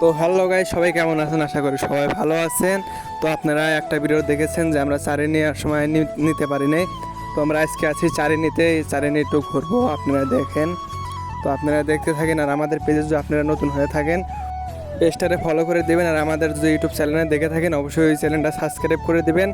তো hello guy সবাই কেমন আছেন? আশা করি সবাই ভালো আছেন। তো আপনারা একটা ভিডিও দেখেছেন যে আমরা চারে নেওয়ার সময় নিতে পারি নাই। তো আমরা আজকে আছি চারে নিতে চারে নিয়ে একটু ঘুরবো, আপনারা দেখেন। তো আপনারা দেখতে থাকেন আর আমাদের পেজে যদি আপনারা নতুন হয়ে থাকেন পেজটারে ফলো করে দেবেন। আর আমাদের যদি ইউটিউব চ্যানেলে দেখে থাকেন, অবশ্যই ওই চ্যানেলটা সাবস্ক্রাইব করে দেবেন।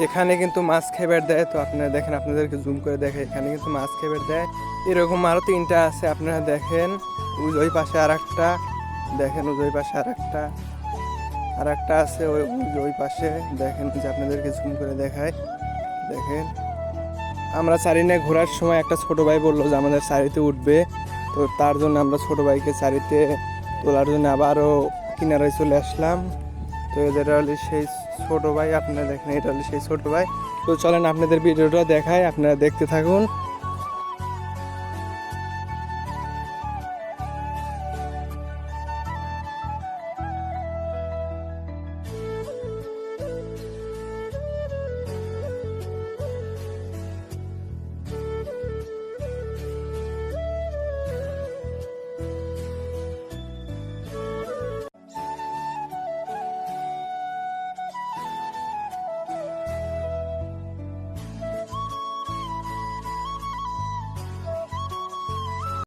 এখানে কিন্তু মাছ খেবার দেয়। তো আপনারা দেখেন, আপনাদেরকে জুম করে দেখে এখানে কিন্তু মাছ খেবার দেয়। এরকম আরও তিনটা আছে, আপনারা দেখেন। ওই- পাশে আর একটা দেখেন ওই পাশে আর একটা আর একটা আছে ওই ওই- ওই পাশে, দেখেন যে আপনাদেরকে জুম করে দেখায় দেখেন। আমরা চারিনে ঘোরার সময় একটা ছোট ভাই বলল যে আমাদের চারিতে উঠবে। তো তার জন্য আমরা ছোট ভাইকে চারিতে তোলার জন্য আবারও কিনারায় চলে আসলাম। তো এদের সেই ছোট ভাই, আপনারা দেখেন, এটা হলো সেই ছোট ভাই। তো চলেন, আপনাদের ভিডিওটা দেখায় আপনারা দেখতে থাকুন।